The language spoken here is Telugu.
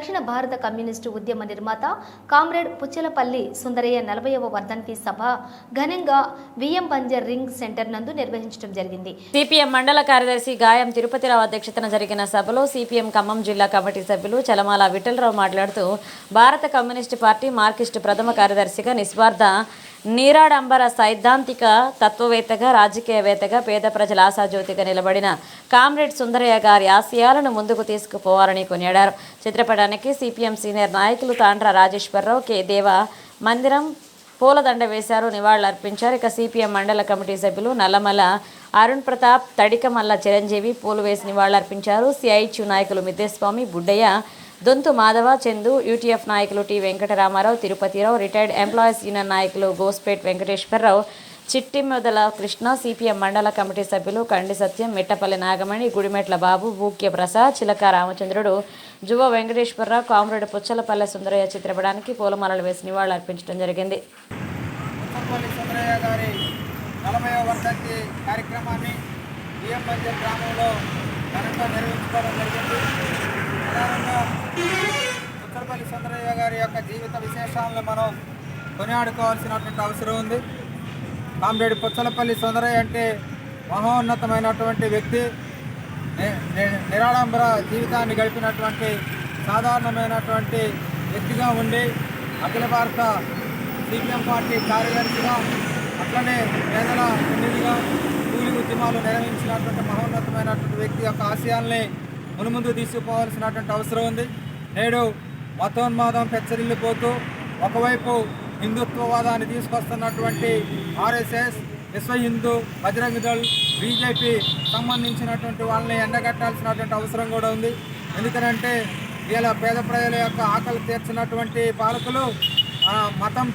దక్షిణ భారత కమ్యూనిస్టు ఉద్యమ నిర్మాత కామ్రేడ్ పుచ్చలపల్లి సుందరయ్య నలభైవ వర్ధంతి సభ ఘనంగా విఎం బంజర్ రింగ్ సెంటర్ నందు నిర్వహించడం జరిగింది. సిపిఎం మండల కార్యదర్శి గాయం తిరుపతిరావు అధ్యక్షతన జరిగిన సభలో సిపిఎం ఖమ్మం జిల్లా కమిటీ సభ్యులు చలమాల విఠలరావు మాట్లాడుతూ భారత కమ్యూనిస్టు పార్టీ మార్కిస్టు ప్రథమ కార్యదర్శిగా నిస్వార్థ నీరాడంబర సైద్ధాంతిక తత్వవేత్తగా రాజకీయవేత్తగా పేద ప్రజల ఆశాజ్యోతిగా నిలబడిన కామ్రేడ్ సుందరయ్య గారి ఆశయాలను ముందుకు తీసుకుపోవాలని కొనియాడారు. చిత్రపటానికి సిపిఎం సీనియర్ నాయకులు తాండ్ర రాజేశ్వరరావు కె. దేవ మందిరం పూలదండ వేశారు నివాళులర్పించారు. ఇక సిపిఎం మండల కమిటీ సభ్యులు నల్లమల అరుణ్ ప్రతాప్ తడికమల్ల చిరంజీవి పూలు వేసి నివాళులర్పించారు. సిఐచ్యు నాయకులు మిద్దేస్వామి బుడ్డయ్య దొంతు మాధవ చందు యూటీఎఫ్ నాయకులు T Venkataramarao Tirupatirao retired employees union నాయకులు గోస్పేట్ వెంకటేశ్వరరావు చిట్టి మొదల కృష్ణ సిపిఎం మండల కమిటీ సభ్యులు కండి సత్యం మిట్టపల్లి నాగమణి గుడిమెట్ల బాబు భూక్య ప్రసాద్ చిలక రామచంద్రుడు జువ వెంకటేశ్వరరావు కామ్రేడ్ పుచ్చలపల్లె సుందరయ్య చిత్రపటానికి పూలమాలలు వేసి నివాళులర్పించడం జరిగింది. కార్యక్రమాన్ని గ్రామంలో నిర్వహించుకోవడం జరిగింది ప్రధానంగా ముసంపల్లి సుందరయ్య గారి యొక్క జీవిత విశేషాలను మనం కొనియాడుకోవాల్సినటువంటి అవసరం ఉంది. కామ్రేడ్ పుచ్చలపల్లి సుందరయ్య అంటే మహోన్నతమైనటువంటి వ్యక్తి. నిరాడంబర జీవితాన్ని గడిపినటువంటి సాధారణమైనటువంటి వ్యక్తిగా ఉండి అఖిల భారత సిపిఎం పార్టీ కార్యదర్శిగా అట్లనే పేదల ఎన్నిదిగా కూలి ఉద్యమాలు నిర్వహించినటువంటి మహోన్నతమైనటువంటి వ్యక్తి యొక్క ఆశయాల్ని మునుముందు తీసుకుపోవాల్సినటువంటి అవసరం ఉంది. నేడు మతోన్మాదం పెచ్చరిల్లిపోతూ ఒకవైపు హిందుత్వవాదాన్ని తీసుకొస్తున్నటువంటి ఆర్ఎస్ఎస్ విశ్వ హిందూ బజరంగ దళ్ బీజేపీ సంబంధించినటువంటి వాళ్ళని ఎండగట్టాల్సినటువంటి అవసరం కూడా ఉంది. ఎందుకనంటే వీళ్ళ పేద ప్రజల యొక్క ఆకలి తీర్చినటువంటి పాలకులు మతం